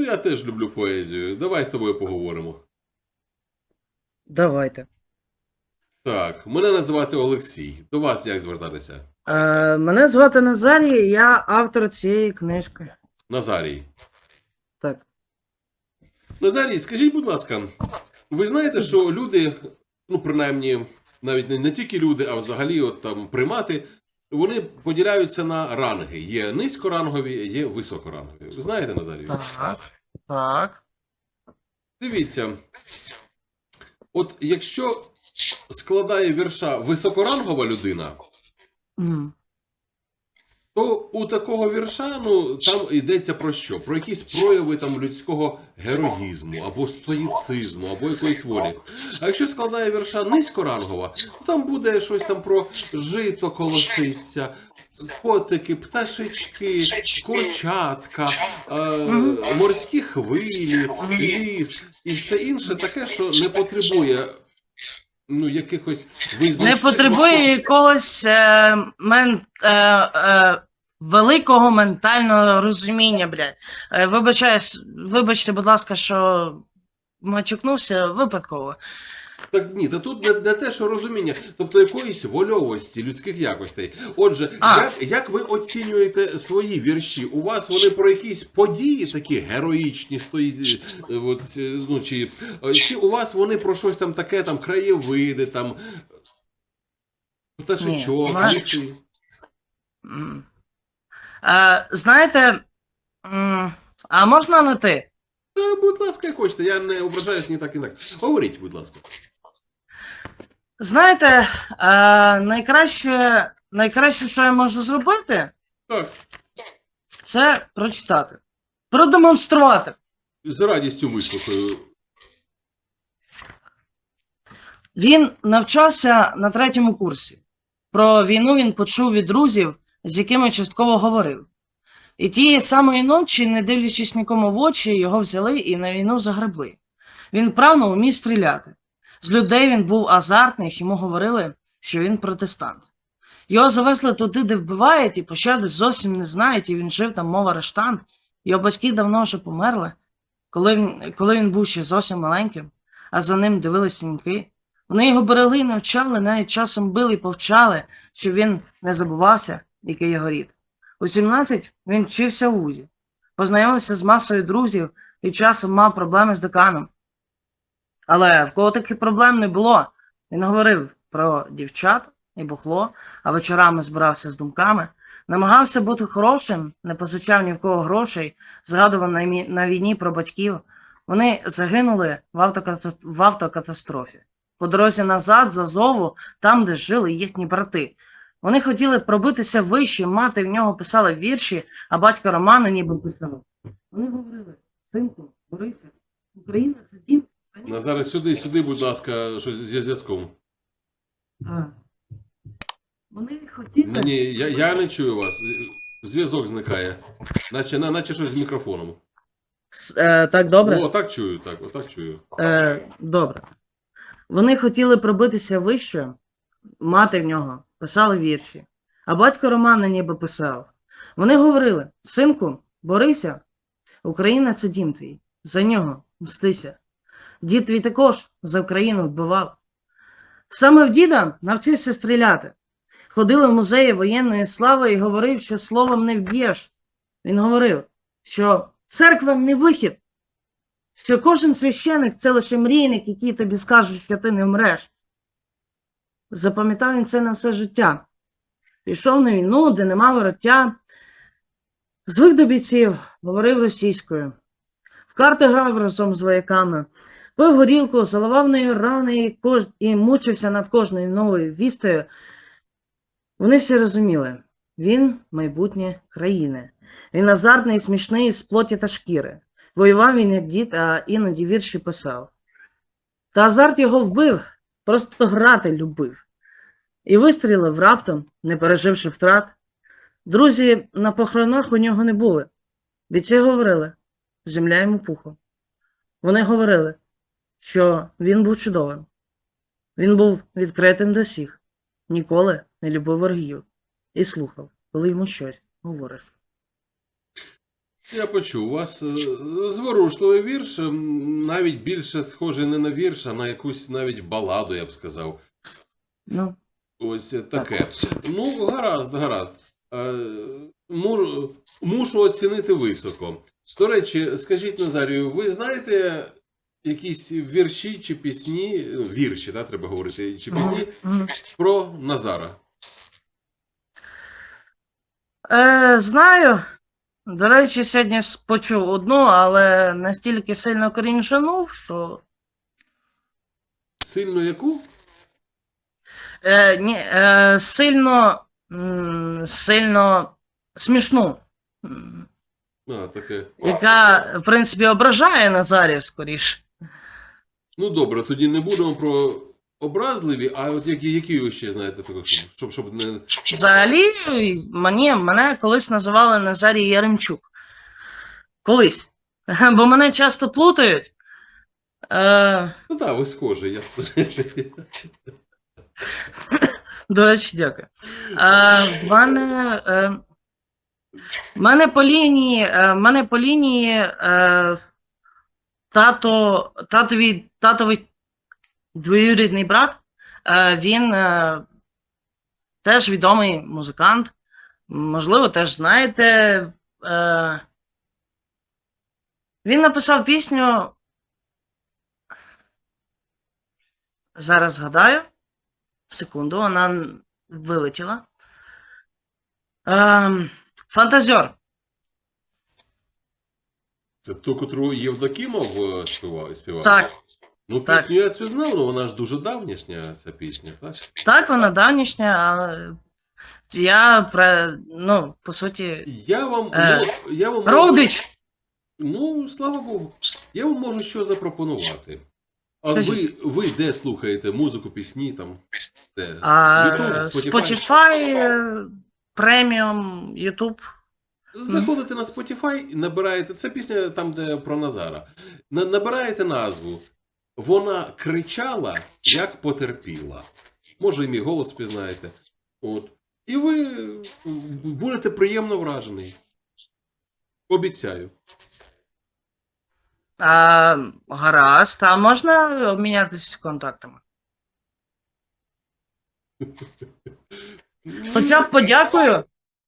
Ну, я теж люблю поезію. Давай з тобою поговоримо. Давайте. Так, мене називати Олексій. До вас як звертатися? Е, мене звати Назарій, я автор цієї книжки. Назарій. Так. Назарій, скажіть, будь ласка, ви знаєте, що люди, ну принаймні, навіть не, не тільки люди, а взагалі от там примати, вони поділяються на ранги. Є низькорангові, є високорангові. Ви знаєте, Назарій? Так. Так. Дивіться. От якщо складає вірша високорангова людина, М. то у такого вірша ну там йдеться про що? Про якісь прояви там людського героїзму або стоїцизму, або якоїсь волі. А якщо складає вірша низькорангова, то там буде щось там про жито колоситься. Котики, пташечки, курчатка, е, морські хвилі, ліс і все інше таке, що не потребує ну, якихось Не потребує якогось е, мен, е, е, великого ментального розуміння, блядь. Е, вибачаюсь, вибачте, будь ласка, що мачукнувся випадково. Так ні, та тут не, не те, що розуміння, тобто якоїсь вольовості, людських якостей. Отже, А. як, як ви оцінюєте свої вірші? У вас вони про якісь події такі героїчні, стої, е, от, е, ну, чи, чи у вас вони про щось там таке, там краєвиди, там пташечок, ліси? Е, знаєте, а можна на ти? Та, будь ласка, як хочете, я не ображаюсь ні так, ні так. Говоріть, будь ласка. Знаєте, е, найкраще, найкраще, що я можу зробити, Так, це прочитати. Продемонструвати. з радістю вислухаю. Він навчався на третьому курсі. Про війну він почув від друзів, з якими частково говорив. І тієї самої ночі, не дивлячись нікому в очі, його взяли і на війну загребли. Він правно умів стріляти. З людей він був азартний, йому говорили, що він протестант. Його завезли туди, де вбивають, і пощади зовсім не знають, і він жив там, мов арештант. Його батьки давно вже померли, коли він, коли він був ще зовсім маленьким, а за ним дивились сіньки. Вони його берегли і навчали, навіть часом били і повчали, щоб він не забувався, який його рід. У 17 він вчився в УЗі, познайомився з масою друзів і часом мав проблеми з деканом. Але в кого таких проблем не було. Він говорив про дівчат і бухло, а вечорами збирався з думками, намагався бути хорошим, не позичав ні в кого грошей, згадував на, війні про батьків. Вони загинули в автокатастрофі. По дорозі назад, з Азову, там, де жили їхні брати. Вони хотіли пробитися вище, мати в нього писала вірші, а батько Романа ніби писав. Вони говорили, синку, Борисе, Україна це дім. На зараз сюди, сюди, будь ласка, щось зі зв'язком. Вони хотіли. Ні, я, я не чую вас. Зв'язок зникає. Наче, на- наче щось з мікрофоном. С- Е, так, добре? О, так чую, так, отак чую. Е, добре. Вони хотіли пробитися вище, мати в нього писала вірші, а батько Романа ніби писав. Вони говорили: синку, борися, Україна це дім твій, за нього мстися. Дід твій також за Україну вбивав. Саме в діда навчився стріляти. Ходили в музеї воєнної слави і говорив, що словом не вб'єш. Він говорив, що церква не вихід, що кожен священик це лише мрійник, який тобі скаже, що ти не вмреш. Запам'ятав він це на все життя. Пішов на війну, де нема вороття. Звик до бійців, говорив російською. В карти грав разом з вояками, пив горілку, заливав нею рани і, кож... і мучився над кожною новою вістою. Вони всі розуміли, він майбутнє країни. Він азартний, смішний з плоті та шкіри. Воював він як дід, а іноді вірші писав. Та азарт його вбив, просто грати любив. І вистрілив раптом, не переживши втрат. Друзі на похоронах у нього не були. Бійці говорили, земля йому пухом. Вони говорили, що він був чудовим. Він був відкритим до всіх, ніколи не любив ворогів і слухав, коли йому щось говориш. Я почув, у вас е, зворушливий вірш, навіть більше схожий не на вірш, а на якусь навіть баладу, я б сказав. Ну, Ось таке. Ну, гаразд, гаразд. Е, мушу, мушу оцінити високо. До речі, скажіть Назарію, ви знаєте якісь вірші чи пісні, е, вірші, да, треба говорити, чи пісні мгм. про Назара? Е, знаю. До речі, сьогодні почув одну, але настільки сильно крінжанув, що. Сильно яку? Е, ні, е, сильно. м, сильно смішну. А, таке. Яка, в принципі, ображає Назарів скоріше. Ну добре, тоді не будемо про образливі, а от які, які ви ще знаєте, такого, щоб, щоб, не. Взагалі, мені, мене колись називали Назарій Яремчук. Колись. Бо мене часто плутають. Е, Ну так, ви схожі, ясно. До речі, дякую. Е, мене, е, мене по лінії, е, мене по лінії е, тато, татові, татовий двоюрідний брат. Е, він е, теж відомий музикант. Можливо, теж знаєте. Е, він написав пісню. Зараз згадаю. Секунду, вона вилетіла. Фантазер. Це ту, котру Євдокімов співав? Так. Ну, Так. пісню я цю знав, але вона ж дуже давнішня, ця пісня, так? Так, вона давнішня, а я про, ну, по суті, Я вам, Е, ну, я вам можу- родич. Ну, слава Богу. Я вам можу що запропонувати. А ви, ви де слухаєте музику, пісні там? Де? А YouTube, Spotify? Spotify, е, преміум, YouTube. Заходите на Spotify, набираєте. Це пісня там, де про Назара. Набираєте назву. Вона кричала, як потерпіла. Може, і мій голос пізнаєте. От. І ви будете приємно вражений. Обіцяю. А, гаразд, а можна обмінятися контактами? Хоча б подякую.